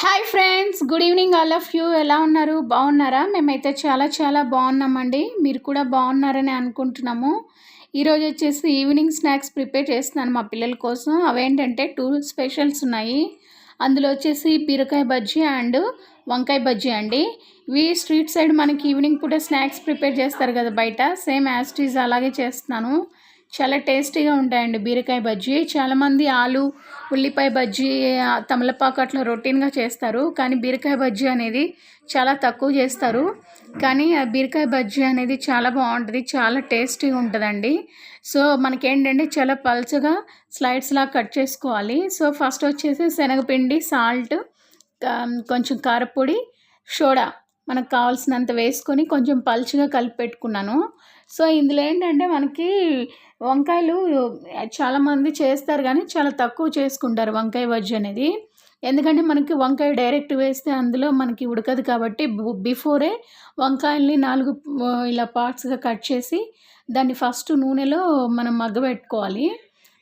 Hi friends good evening all of you. ఎలా ఉన్నారు? బాగున్నారా? మేమైతే చాలా చాలా బాగున్నామండి. మీరు కూడా బాగున్నారని అనుకుంటున్నాము. ఈరోజు వచ్చేసి ఈవినింగ్ స్నాక్స్ ప్రిపేర్ చేస్తున్నాను మా పిల్లల కోసం. అవేంటంటే టూ స్పెషల్స్ ఉన్నాయి. అందులో వచ్చేసి బీరకాయ బజ్జీ అండ్ వంకాయ బజ్జీ అండి. ఇవి స్ట్రీట్ సైడ్ మనకి ఈవినింగ్ పూట స్నాక్స్ ప్రిపేర్ చేస్తారు కదా బయట. సేమ్ యాస్టీజ్ అలాగే చేస్తున్నాను. చాలా టేస్టీగా ఉంటాయండి బీరకాయ బజ్జీ. చాలామంది ఆలు ఉల్లిపాయ బజ్జీ తమలపాకు అట్లా రొటీన్గా చేస్తారు. కానీ బీరకాయ బజ్జీ అనేది చాలా తక్కువ చేస్తారు. కానీ ఆ బీరకాయ బజ్జీ అనేది చాలా బాగుంటుంది చాలా టేస్టీగా ఉంటుందండి. సో మనకేంటంటే చాలా పల్చగా స్లైడ్స్లా కట్ చేసుకోవాలి. సో ఫస్ట్ వచ్చేసి శనగపిండి సాల్ట్ కొంచెం కారపొడి సోడా. మనకు కావాల్సినంత వేసుకొని కొంచెం పల్చగా కలిపి పెట్టుకున్నాను. సో ఇందులో ఏంటంటే మనకి వంకాయలు చాలామంది చేస్తారు కానీ చాలా తక్కువ చేసుకుంటారు వంకాయ బజ్జీ అనేది. ఎందుకంటే మనకి వంకాయ డైరెక్ట్ వేస్తే అందులో మనకి ఉడకదు కాబట్టి బిఫోరే వంకాయల్ని నాలుగు ఇలా పార్ట్స్గా కట్ చేసి దాన్ని ఫస్ట్ నూనెలో మనం మగ్గబెట్టుకోవాలి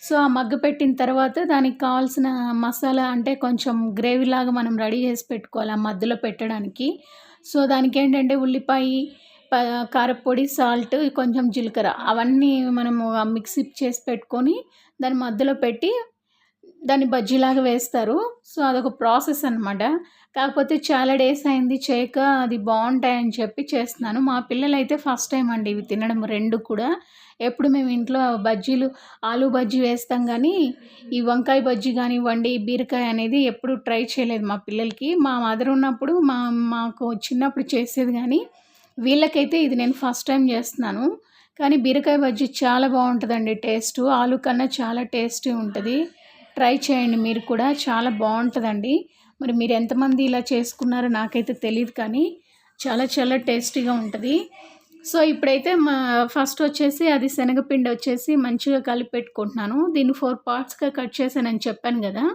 సో ఆ మగ్గ పెట్టిన తర్వాత దానికి కావాల్సిన మసాలా అంటే కొంచెం గ్రేవీ లాగా మనం రెడీ చేసి పెట్టుకోవాలి ఆ మధ్యలో పెట్టడానికి. సో దానికి ఏంటంటే ఉల్లిపాయ ప కారపొడి సాల్ట్ కొంచెం జీలకర్ర అవన్నీ మనము మిక్సీ చేసి పెట్టుకొని దాని మధ్యలో పెట్టి దాన్ని బజ్జీలాగా వేస్తారు. సో అదొక ప్రాసెస్ అనమాట కాకపోతే చాలా డేస్ అయింది చేయక అది బాగుంటాయని చెప్పి చేస్తున్నాను. మా పిల్లలు అయితే ఫస్ట్ టైం అండి ఇవి తినడం రెండు కూడా. ఎప్పుడు మేము ఇంట్లో బజ్జీలు ఆలు బజ్జీ వేస్తాం కానీ ఈ వంకాయ బజ్జీ కానివ్వండి బీరకాయ అనేది ఎప్పుడు ట్రై చేయలేదు మా పిల్లలకి. మా మదర్ ఉన్నప్పుడు మా మాకు చిన్నప్పుడు చేసేది కానీ వీళ్ళకైతే ఇది నేను ఫస్ట్ టైం చేస్తున్నాను. కానీ బీరకాయ బజ్జీ చాలా బాగుంటుందండి టేస్ట్. ఆలు కన్నా చాలా టేస్టీ ఉంటుంది. ట్రై చేయండి. మీరు కూడా చాలా బాగుంటుందండి. మరి మీరు ఎంతమంది ఇలా చేసుకున్నారో నాకైతే తెలియదు కానీ చాలా చాలా టేస్టీగా ఉంటుంది. సో ఇప్పుడైతే మా ఫస్ట్ వచ్చేసి అది శనగపిండి వచ్చేసి మంచిగా కలిపి పెట్టుకుంటున్నాను. దీన్ని ఫోర్ పార్ట్స్గా కట్ చేశానని చెప్పాను కదా.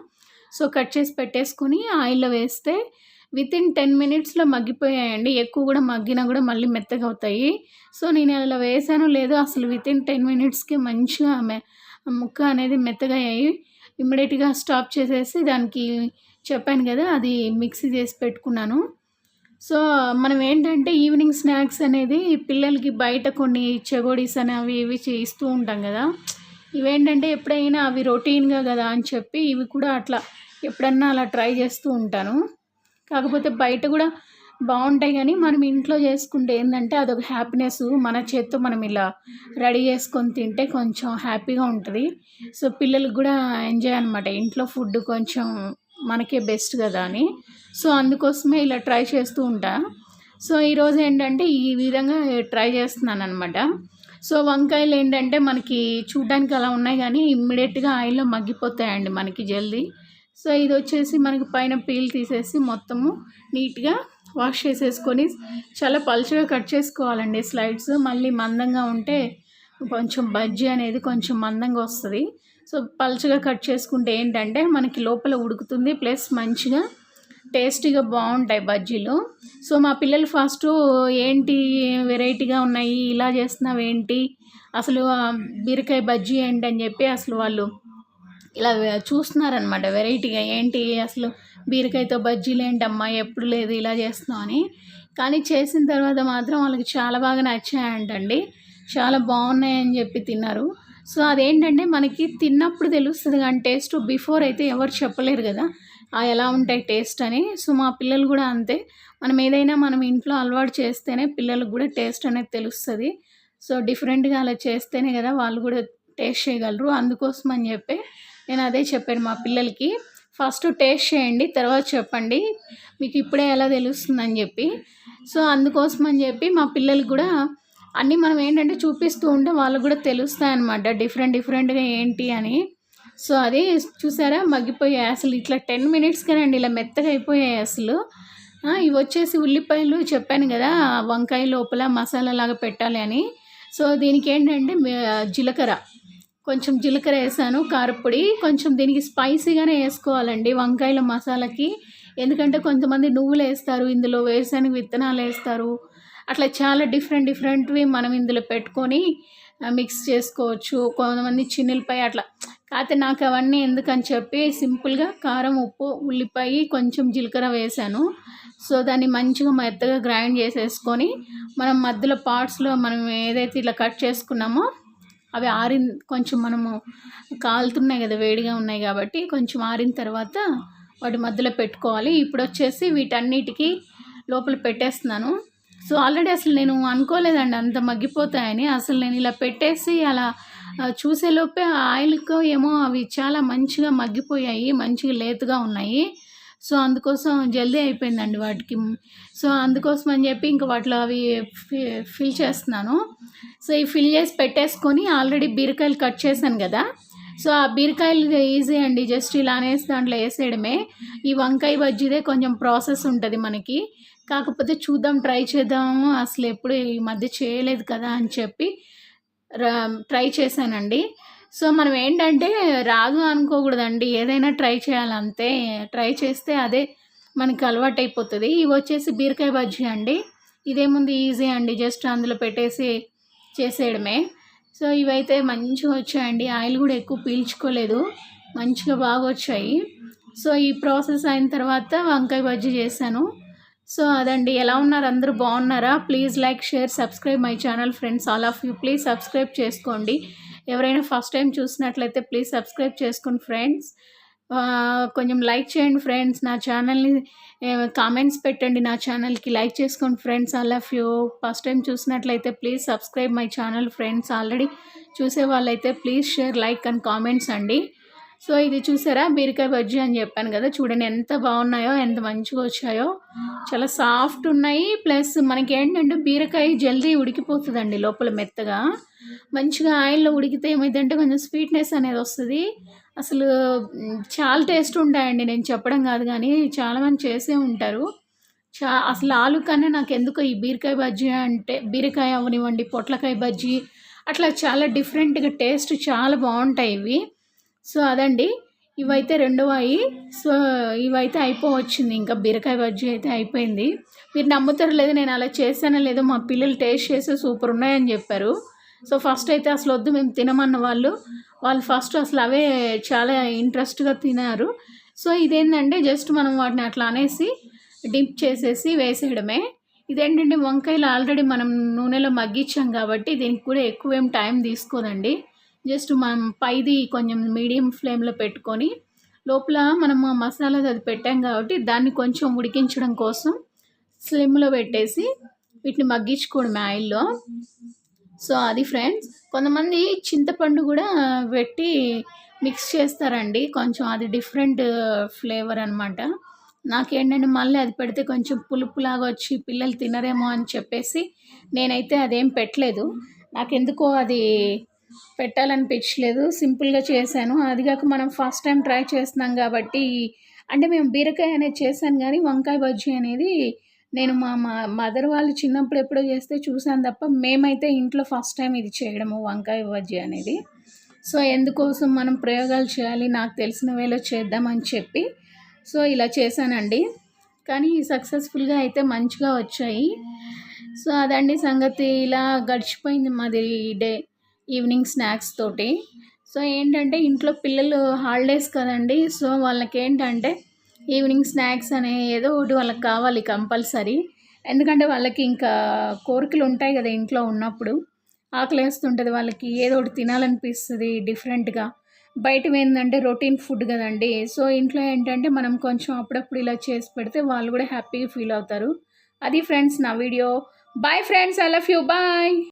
సో కట్ చేసి పెట్టేసుకొని ఆయిల్లో వేస్తే విత్ ఇన్ టెన్ మినిట్స్లో మగ్గిపోయాయండి. ఎక్కువ కూడా మగ్గినా కూడా మళ్ళీ మెత్తగా అవుతాయి. సో నేను అలా వేసాను లేదో అసలు విత్ ఇన్ టెన్ మినిట్స్కి మంచిగా మె- ముక్క అనేది మెత్తగా అయ్యాయి ఇమ్మీడియట్గా స్టాప్ చేసేసి దానికి చెప్పాను కదా అది మిక్సీ చేసి పెట్టుకున్నాను. సో మనం ఏంటంటే ఈవినింగ్ స్నాక్స్ అనేది పిల్లలకి బయట కొన్ని చెగోడీస్ అని అవి ఇవి చేయిస్తూ ఉంటాం కదా. ఇవేంటంటే ఎప్పుడైనా అవి రొటీన్గా కదా అని చెప్పి ఇవి కూడా అట్లా ఎప్పుడన్నా అలా ట్రై చేస్తూ ఉంటాను. కాకపోతే బయట కూడా బాగుంటాయి కానీ మనం ఇంట్లో చేసుకుంటే ఏంటంటే అదొక హ్యాపీనెస్ మన చేత్తో మనం ఇలా రెడీ చేసుకొని తింటే కొంచెం హ్యాపీగా ఉంటుంది. సో పిల్లలకు కూడా ఎంజాయ్ అనమాట ఇంట్లో ఫుడ్ కొంచెం మనకే బెస్ట్ కదా అని. సో అందుకోసమే ఇలా ట్రై చేస్తూ ఉంటా. సో ఈరోజు ఏంటంటే ఈ విధంగా ట్రై చేస్తున్నాను అనమాట సో వంకాయలు ఏంటంటే మనకి చూడడానికి అలా ఉన్నాయి కానీ ఇమ్మీడియట్గా ఆయిల్లో మగ్గిపోతాయండి మనకి జల్దీ. సో ఇది వచ్చేసి మనకి పైన పీల్ తీసేసి మొత్తము నీట్గా వాష్ చేసేసుకొని చాలా పలుచగా కట్ చేసుకోవాలండి స్లైడ్స్. మళ్ళీ మందంగా ఉంటే కొంచెం బజ్జీ అనేది కొంచెం మందంగా వస్తుంది. సో పలుచగా కట్ చేసుకుంటే ఏంటంటే మనకి లోపల ఉడుకుతుంది ప్లస్ మంచిగా టేస్టీగా బాగుంటాయి బజ్జీలు. సో మా పిల్లలు ఫస్ట్ ఏంటి వెరైటీగా ఉన్నాయి ఇలా చేస్తున్నావు ఏంటి అసలు బీరకాయ బజ్జీ ఏంటి అని చెప్పి అసలు వాళ్ళు ఇలా చూస్తున్నారనమాట వెరైటీగా ఏంటి అసలు బీరకాయతో బజ్జీలు ఏంటమ్మా ఎప్పుడు లేదు ఇలా చేస్తున్నావు అని. కానీ చేసిన తర్వాత మాత్రం వాళ్ళకి చాలా బాగా నచ్చాయంటండి. చాలా బాగున్నాయని చెప్పి తిన్నారు. సో అదేంటంటే మనకి తిన్నప్పుడు తెలుస్తుంది కానీ టేస్ట్ బిఫోర్ అయితే ఎవరు చెప్పలేరు కదా ఆ ఎలా ఉంటాయి టేస్ట్ అని. సో మా పిల్లలు కూడా అంతే. మనం ఏదైనా మనం ఇంట్లో అలవాటు చేస్తేనే పిల్లలకు కూడా టేస్ట్ అనేది తెలుస్తుంది. సో డిఫరెంట్గా అలా చేస్తేనే కదా వాళ్ళు కూడా టేస్ట్ చేయగలరు. అందుకోసం అని చెప్పి నేను అదే చెప్పాను మా పిల్లలకి. ఫస్ట్ టేస్ట్ చేయండి తర్వాత చెప్పండి. మీకు ఇప్పుడే ఎలా తెలుస్తుందని చెప్పి. సో అందుకోసం అని చెప్పి మా పిల్లలకి కూడా అన్నీ మనం ఏంటంటే చూపిస్తూ ఉంటే వాళ్ళకు కూడా తెలుస్తాయి అనమాట డిఫరెంట్ డిఫరెంట్గా ఏంటి అని. సో అది చూసారా? మగ్గిపోయాయి అసలు ఇట్లా టెన్ మినిట్స్కేనండి ఇలా మెత్తగా అయిపోయాయి అసలు. ఇవి వచ్చేసి ఉల్లిపాయలు చెప్పాను కదా వంకాయ లోపల మసాలా లాగా పెట్టాలి అని. సో దీనికి ఏంటంటే జీలకర్ర. కొంచెం జీలకర్ర వేసాను కారపొడి కొంచెం దీనికి స్పైసీగానే వేసుకోవాలండి వంకాయల మసాలాకి. ఎందుకంటే కొంతమంది నువ్వులు వేస్తారు ఇందులో వేరుశనగ విత్తనాలు వేస్తారు. అట్లా చాలా డిఫరెంట్ డిఫరెంట్వి మనం ఇందులో పెట్టుకొని మిక్స్ చేసుకోవచ్చు. కొంతమంది చిన్నలపై అట్లా. కాకపోతే నాకు అవన్నీ ఎందుకని చెప్పి సింపుల్గా కారం ఉప్పు ఉల్లిపాయ కొంచెం జీలకర్ర వేసాను. సో దాన్ని మంచిగా మెత్తగా గ్రైండ్ చేసేసుకొని మనం మధ్యలో పార్ట్స్లో మనం ఏదైతే ఇట్లా కట్ చేసుకున్నామో అవి ఆరిన కొంచెం మనము కాలుతున్నాయి కదా వేడిగా ఉన్నాయి కాబట్టి కొంచెం ఆరిన తర్వాత వాటి మధ్యలో పెట్టుకోవాలి. ఇప్పుడు వచ్చేసి వీటన్నిటికీ లోపల పెట్టేస్తున్నాను. సో ఆల్రెడీ అసలు నేను అనుకోలేదండి అంత మగ్గిపోతాయని. అసలు నేను ఇలా పెట్టేసి అలా చూసేలోపే ఆయిల్కు ఆయిల్కో ఏమో అవి చాలా మంచిగా మగ్గిపోయాయి మంచిగా లేతుగా ఉన్నాయి. సో అందుకోసం జల్దీ అయిపోయిందండి వాటికి. సో అందుకోసం అని చెప్పి ఇంకా వాటిలో అవి ఫి- ఫిల్ చేస్తున్నాను. సో ఈ ఫిల్ చేసి పెట్టేసుకొని ఆల్రెడీ బీరకాయలు కట్ చేశాను కదా. సో ఆ బీరకాయలు ఈజీ అండి. జస్ట్ ఇలా అనేసి దాంట్లో వేసేయడమే. ఈ వంకాయ బజ్జీదే కొంచెం ప్రాసెస్ ఉంటుంది మనకి. కాకపోతే చూద్దాం ట్రై చేద్దాము. అసలు ఎప్పుడు ఈ మధ్య చేయలేదు కదా అని చెప్పి ట్రై చేశానండి. సో మనం ఏంటంటే రాదు అనుకోకూడదండి. ఏదైనా ట్రై చేయాలంతే ట్రై చేస్తే అదే మనకి అలవాటు అయిపోతుంది ఇవి వచ్చేసి బీరకాయ బజ్జీ అండి. ఇదేముంది ఈజీ అండి. జస్ట్ అందులో పెట్టేసి చేసేయడమే. సో ఇవైతే మంచిగా వచ్చాయండి. ఆయిల్ కూడా ఎక్కువ పీల్చుకోలేదు. మంచిగా బాగా వచ్చాయి. సో ఈ ప్రాసెస్ అయిన తర్వాత వంకాయ బజ్జీ చేశాను. సో అదండి. ఎలా ఉన్నారు? అందరూ బాగున్నారా? Please like share subscribe my channel friends all of you. Please subscribe చేసుకోండి. ఎవరైనా ఫస్ట్ టైం చూసినట్లయితే ప్లీజ్ సబ్స్క్రైబ్ చేసుకోండి ఫ్రెండ్స్. కొంచెం లైక్ చేయండి ఫ్రెండ్స్. నా ఛానల్ని కామెంట్స్ పెట్టండి. నా ఛానల్కి లైక్ చేసుకోండి friends. All of you. First time చూసినట్లయితే please subscribe my channel friends. Already చూసే వాళ్ళైతే please share like and comments అండి. సో ఇది చూసారా? బీరకాయ బజ్జీ అని చెప్పాను కదా. చూడండి ఎంత బాగున్నాయో ఎంత మంచిగా వచ్చాయో. చాలా సాఫ్ట్ ఉన్నాయి. ప్లస్ మనకి ఏంటంటే బీరకాయ జల్దీ ఉడికిపోతుందండి లోపల మెత్తగా. మంచిగా ఆయిల్లో ఉడికితే ఏమైందంటే కొంచెం స్వీట్నెస్ అనేది వస్తుంది. అసలు చాలా టేస్ట్ ఉంటాయండి. నేను చెప్పడం కాదు కానీ చాలామంది చేసే ఉంటారు. చా అసలు ఆలు కన్నా నాకు ఎందుకో ఈ బీరకాయ బజ్జీ అంటే బీరకాయ అవనివ్వండి పొట్లకాయ బజ్జీ అట్లా చాలా డిఫరెంట్గా టేస్ట్ చాలా బాగుంటాయి ఇవి. సో అదండి. ఇవైతే రెండవవి సో ఇవైతే అయిపోవచ్చింది. ఇంకా బీరకాయ బజ్జీ అయితే అయిపోయింది. మీరు నమ్ముతారు లేదు నేను అలా చేశానో లేదో మా పిల్లలు టేస్ట్ చేసి సూపర్ ఉన్నాయని చెప్పారు. సో ఫస్ట్ అయితే అసలు వద్దు మేము తినమన్న వాళ్ళు. వాళ్ళు ఫస్ట్ అసలు అవే చాలా ఇంట్రెస్ట్గా తినారు సో ఇదేంటంటే జస్ట్ మనం వాటిని అట్లా అనేసి డిప్ చేసేసి వేసేయడమే. ఇదేంటంటే వంకాయలు ఆల్రెడీ మనం నూనెలో మగ్గించాం కాబట్టి దీనికి కూడా ఎక్కువ ఏం టైం తీసుకోదండి. జస్ట్ మనం పైది కొంచెం మీడియం ఫ్లేమ్లో పెట్టుకొని లోపల మనం ఆ మసాలా అది పెట్టాం కాబట్టి దాన్ని కొంచెం ఉడికించడం కోసం స్లిమ్లో పెట్టేసి వీటిని మగ్గించుకోవడమే ఆయిల్లో. సో అది ఫ్రెండ్స్ కొంతమంది చింతపండు కూడా పెట్టి మిక్స్ చేస్తారండి. కొంచెం అది డిఫరెంట్ ఫ్లేవర్ అనమాట నాకేంటంటే మళ్ళీ అది పెడితే కొంచెం పులుపులాగా వచ్చి పిల్లలు తినరేమో అని చెప్పేసి నేనైతే అదేం పెట్టలేదు. నాకెందుకో అది పెట్టాలనిపించలేదు. సింపుల్గా చేశాను. అది కాక మనం ఫస్ట్ టైం ట్రై చేస్తున్నాం కాబట్టి అంటే మేము బీరకాయ అనేది చేశాను కానీ వంకాయ బజ్జీ అనేది నేను మా మా మదర్ వాళ్ళు చిన్నప్పుడు ఎప్పుడో చేస్తే చూసాను తప్ప మేమైతే ఇంట్లో ఫస్ట్ టైం ఇది చేయడము వంకాయ బజ్జీ అనేది. సో ఎందుకోసం మనం ప్రయోగాలు చేయాలి నాకు తెలిసిన వేలో చేద్దామని చెప్పి సో ఇలా చేశానండి. కానీ సక్సెస్ఫుల్గా అయితే మంచిగా వచ్చాయి. సో అదండి సంగతి. ఇలా గడిచిపోయింది మాది డే ఈవినింగ్ స్నాక్స్ తోటి. సో ఏంటంటే ఇంట్లో పిల్లలు హాలిడేస్ కదండి. సో వాళ్ళకి ఏంటంటే ఈవినింగ్ స్నాక్స్ అనే ఏదో ఒకటి వాళ్ళకి కావాలి కంపల్సరీ. ఎందుకంటే వాళ్ళకి ఇంకా కోరికలు ఉంటాయి కదా ఇంట్లో ఉన్నప్పుడు. ఆకలి వేస్తుంటుంది వాళ్ళకి ఏదో ఒకటి తినాలనిపిస్తుంది డిఫరెంట్గా. బయట ఏంటంటే రొటీన్ ఫుడ్ కదండి. సో ఇంట్లో ఏంటంటే మనం కొంచెం అప్పుడప్పుడు ఇలా చేసి పెడితే వాళ్ళు కూడా హ్యాపీగా ఫీల్ అవుతారు. అది ఫ్రెండ్స్ నా video. Bye friends I love you bye!